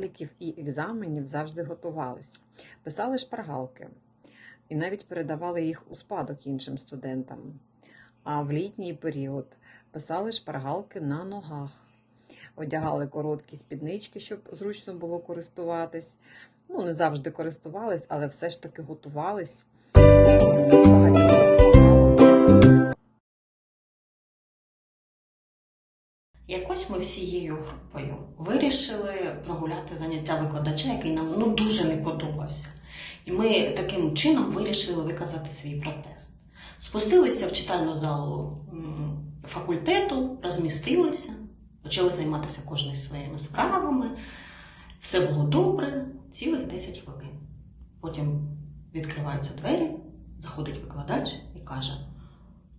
заліків і екзаменів завжди готувались, писали шпаргалки і навіть передавали їх у спадок іншим студентам. А в літній період писали шпаргалки на ногах, одягали короткі спіднички, щоб зручно було користуватись. Ну, не завжди користувались, але все ж таки готувались. Якось групою вирішили прогуляти заняття викладача, який нам ну дуже не подобався. І ми таким чином вирішили виказати свій протест. Спустилися в читальну залу факультету, розмістилися, почали займатися кожний своїми справами. Все було добре, цілих 10 хвилин. Потім відкриваються двері, заходить викладач і каже: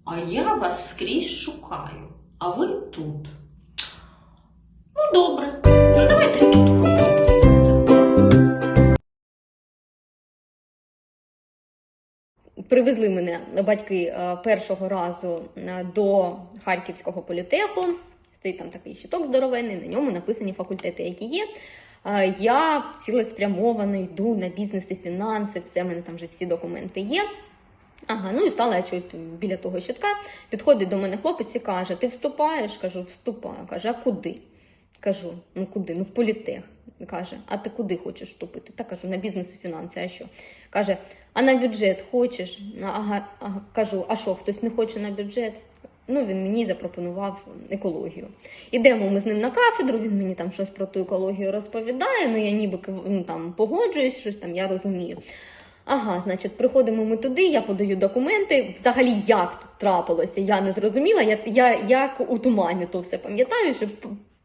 А я вас скрізь шукаю, а ви тут. Добре. Ну, давайте тут. Привезли мене батьки е, першого разу е, до Харківського політеху. Стоїть там такий щиток здоровенний, на ньому написані факультети, які є. Е, Я цілеспрямовано йду на бізнес і фінанси, все в мене там вже всі документи є. Ага, ну і стала я щось біля того щитка. Підходить до мене хлопець і каже: Ти вступаєш? Кажу, вступаю. Каже, а куди? Кажу, ну куди? Ну в політех. Каже, а ти куди хочеш вступити? Та кажу, на бізнес і фінанси, а що? Каже, а на бюджет хочеш? Ага, ага. Кажу, а що, хтось не хоче на бюджет? Ну, він мені запропонував екологію. Ідемо ми з ним на кафедру, він мені там щось про ту екологію розповідає, ну я ніби ну, там погоджуюсь, щось там я розумію. Ага, значить, приходимо ми туди, я подаю документи. Взагалі, як тут трапилося, я не зрозуміла. Я, я як у тумані то все пам'ятаю, що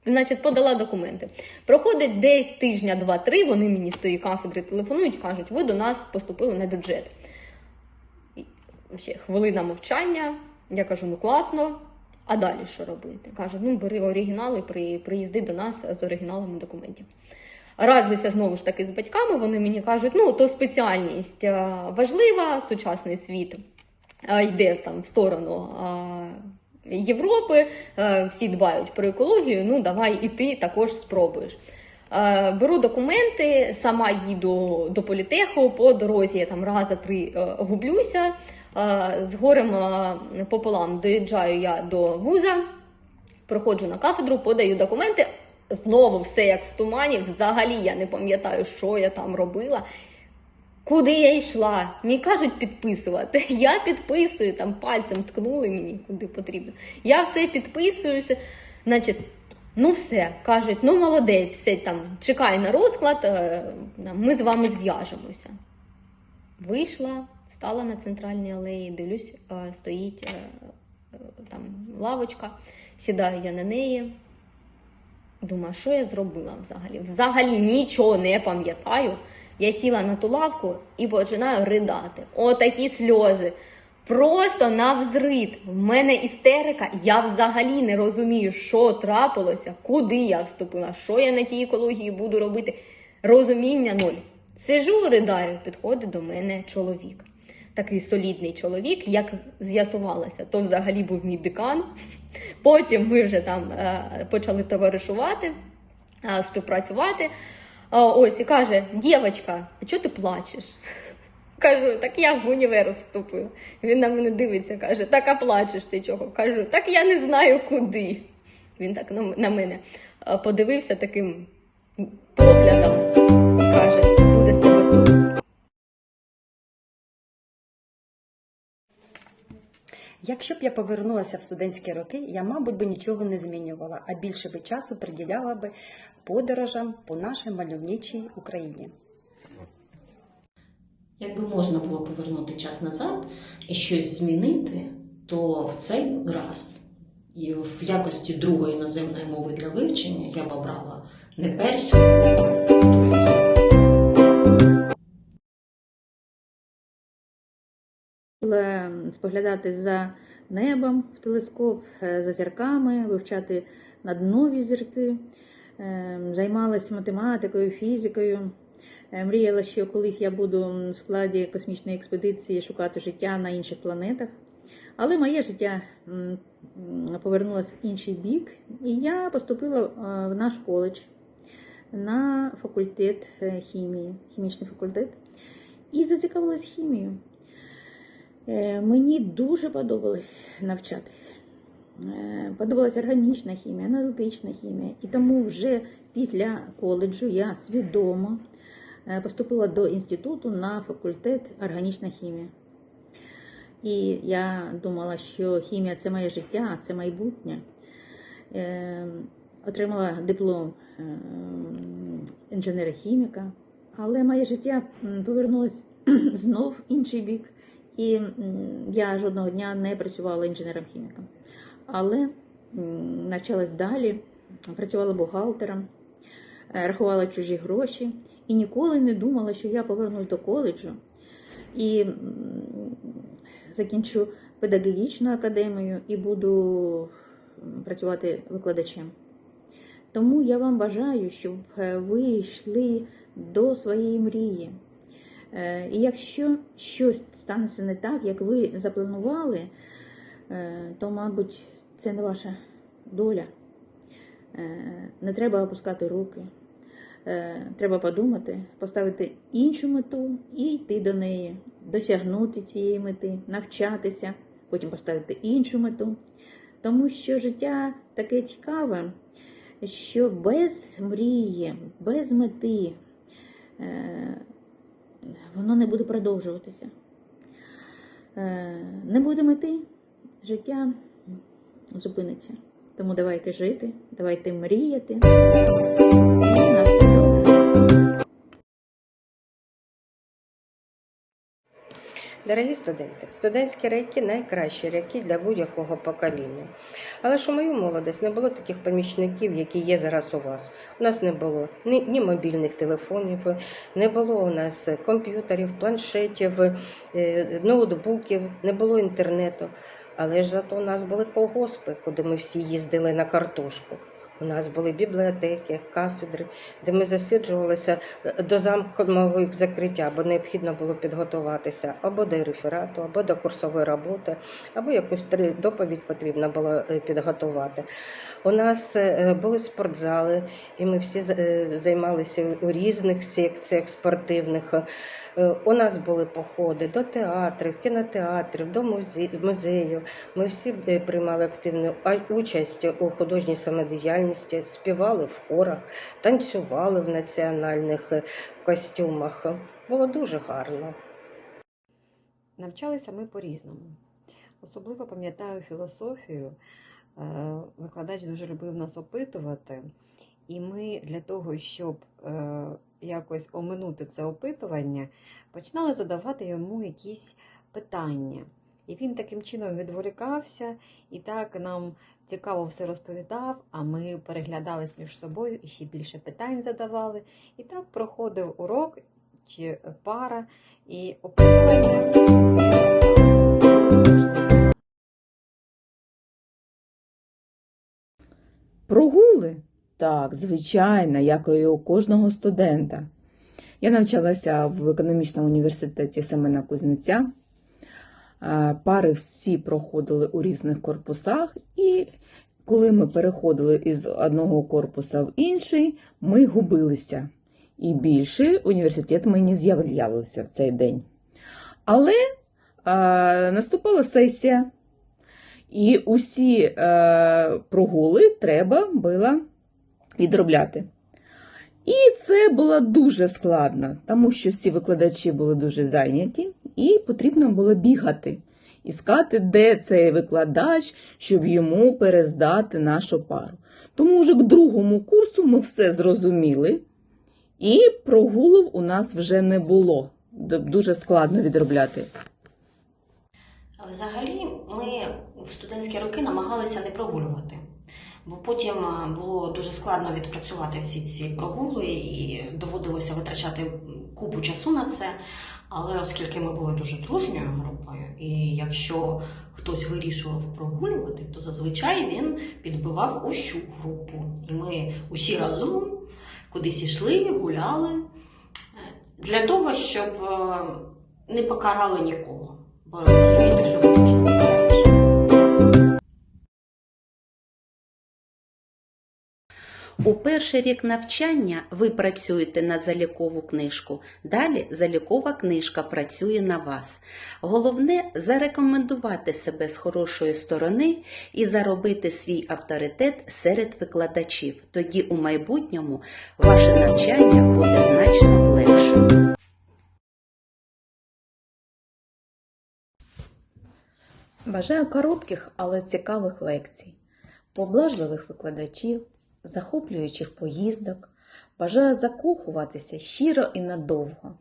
значить, подала документи. Проходить десь тижня, два-три. Вони мені з тої кафедри телефонують, кажуть, ви до нас поступили на бюджет. Ще хвилина мовчання. Я кажу, ну класно. А далі що робити? Каже, ну бери оригінали, при, приїзди до нас з оригіналами документів. Раджуся знову ж таки з батьками. Вони мені кажуть, ну то спеціальність е, важлива, сучасний світ е, йде там в сторону е, Європи, е, всі дбають про екологію. Ну давай і ти також спробуєш. Е, Беру документи, сама їду до політеху. По дорозі я там рази три е, гублюся. З горем пополам доїжджаю я до вуза, проходжу на кафедру, подаю документи. Знову все як в тумані. Взагалі я не пам'ятаю, що я там робила. Куди я йшла? Мені кажуть підписувати. Я підписую, там пальцем ткнули мені, куди потрібно. Я все підписуюся. Значить, ну все, кажуть, ну молодець, все там, чекай на розклад, е, ми з вами зв'яжемося. Вийшла, стала на центральній алеї, дивлюсь, е, стоїть е, там лавочка, сідаю я на неї. Думаю, що я зробила взагалі? Взагалі нічого не пам'ятаю. Я сіла на ту лавку і починаю ридати. Отакі сльози. Просто навзрит. В мене істерика. Я взагалі не розумію, що трапилося, куди я вступила, що я на тій екології буду робити. Розуміння ноль. Сижу, ридаю, підходить до мене чоловік. Такий солідний чоловік, як з'ясувалося, то взагалі був мій декан. Потім ми вже там е, почали товаришувати, е, співпрацювати. Ось і каже: дівчинка, а чого ти плачеш? Кажу, так я в універ вступила. Він на мене дивиться, каже, так а плачеш ти чого? Кажу, так я не знаю куди. Він так на, мене е, подивився таким поглядом каже, Якщо б я повернулася в студентські роки, я, мабуть, би нічого не змінювала, а більше би часу приділяла би подорожам по нашій мальовничій Україні. Якби можна було повернути час назад і щось змінити, то в цей раз і в якості другої іноземної мови для вивчення я б обрала не персю, споглядати за небом в телескоп, е, за зірками, вивчати наднові зірки, Е, займалася математикою, фізикою. Е, Мріяла, що колись я буду в складі космічної експедиції шукати життя на інших планетах. Але моє життя повернулося в інший бік, і я поступила в наш коледж на факультет хімії, хімічний факультет, і зацікавилась хімією. Е, Мені дуже подобалось навчатись. Е, Подобалась органічна хімія, аналітична хімія. І тому вже після коледжу я свідомо е, поступила до інституту на факультет органічна хімія. І я думала, що хімія це моє життя, це майбутнє. Отримала диплом інженера-хіміка, але моє життя м, повернулось знов інший бік. І я жодного дня не працювала інженером-хіміком. Але навчалась далі, працювала бухгалтером, е, рахувала чужі гроші і ніколи не думала, що я повернусь до коледжу і закінчу педагогічну академію і буду працювати викладачем. Тому я вам бажаю, щоб е, ви йшли до своєї мрії. Е, І якщо щось станеться не так, як ви запланували, е, то, мабуть, це не ваша доля. Е, Не треба опускати руки. Треба подумати, поставити іншу мету і йти до неї, досягнути цієї мети, навчатися, потім поставити іншу мету. Тому що життя таке цікаве, що без мрії, без мети воно не буде продовжуватися. Е, Не будемо йти, життя зупиниться. Тому давайте жити, давайте мріяти. Дорогі студенти, студентські рейки найкращі рейки для будь-якого покоління. Але ж у мою молодість не було таких помічників, які є зараз у вас. У нас не було ні, ні мобільних телефонів, не було у нас комп'ютерів, планшетів, е, ноутбуків, не було інтернету. Але ж зато у нас були колгоспи, куди ми всі їздили на картошку. У нас були бібліотеки, кафедри, де ми засиджувалися до замкового їх закриття, бо необхідно було підготуватися або до реферату, або до курсової роботи, або якусь доповідь потрібно було е, підготувати. У нас е, були спортзали, і ми всі е, займалися у різних секціях спортивних. Е, У нас були походи до театрів, кінотеатрів, до музеїв. Ми всі е, приймали активну участь у художній самодіяльності, співали в хорах, танцювали в національних е, костюмах. Було дуже гарно. Навчалися ми по-різному. Особливо пам'ятаю філософію. Викладач дуже любив нас опитувати, і ми для того, щоб якось оминути це опитування, починали задавати йому якісь питання. І він таким чином відволікався і так нам цікаво все розповідав, а ми переглядались між собою і ще більше питань задавали. І так проходив урок чи пара і опитування. Прогули? Так, звичайно, як і у кожного студента. Я навчалася в економічному університеті Семена Кузнеця. Пари всі проходили у різних корпусах, і коли ми переходили із одного корпуса в інший, ми губилися. І більше університет ми не з'являлися в цей день. Але е, наступала сесія, і усі е, прогули треба було відробляти. І це було дуже складно, тому що всі викладачі були дуже зайняті, і потрібно було бігати, іскати, де цей викладач, щоб йому перездати нашу пару. Тому вже к другому курсу ми все зрозуміли, і прогулів у нас вже не було. Дуже складно відробляти. Взагалі, ми в студентські роки намагалися не прогулювати, бо потім було дуже складно відпрацювати всі ці прогули і доводилося витрачати купу часу на це. Але оскільки ми були дуже дружньою групою, і якщо хтось вирішував прогулювати, то зазвичай він підбивав усю групу. І ми усі разом кудись ішли, гуляли е, для того, щоб е, не покарали нікого. Бо розумієте, У перший рік навчання ви працюєте на залікову книжку, далі залікова книжка працює на вас. Головне зарекомендувати себе з хорошої сторони і заробити свій авторитет серед викладачів. Тоді у майбутньому ваше навчання буде значно легшим. Бажаю коротких, але цікавих лекцій, поблажливих викладачів, захоплюючих поїздок. Бажаю закохуватися щиро і надовго.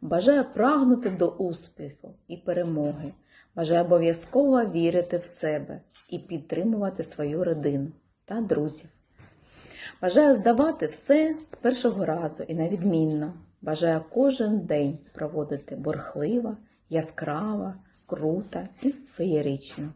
Бажаю прагнути до успіху і перемоги. Бажаю обов'язково вірити в себе і підтримувати свою родину та друзів. Бажаю здавати все з першого разу і на відмінно. Бажаю кожен день проводити бурхливо, яскраво, круто і феєрично.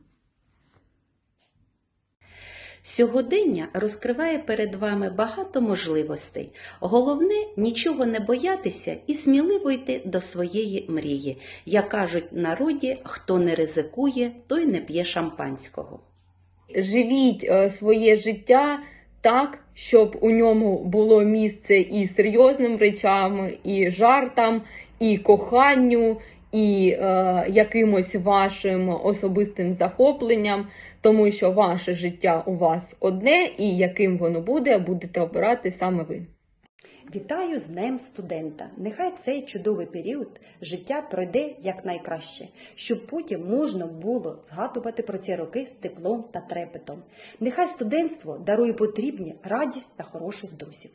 Сьогодення розкриває перед вами багато можливостей. Головне нічого не боятися і сміливо йти до своєї мрії. Як кажуть народі, хто не ризикує, той не п'є шампанського. Живіть е, своє життя так, щоб у ньому було місце і серйозним речам, і жартам, і коханню, і е, якимось вашим особистим захопленням, тому що ваше життя у вас одне, і яким воно буде, будете обирати саме ви. Вітаю з Днем студента! Нехай цей чудовий період життя пройде якнайкраще, щоб потім можна було згадувати про ці роки з теплом та трепетом. Нехай студентство дарує потрібні радість та хороших друзів.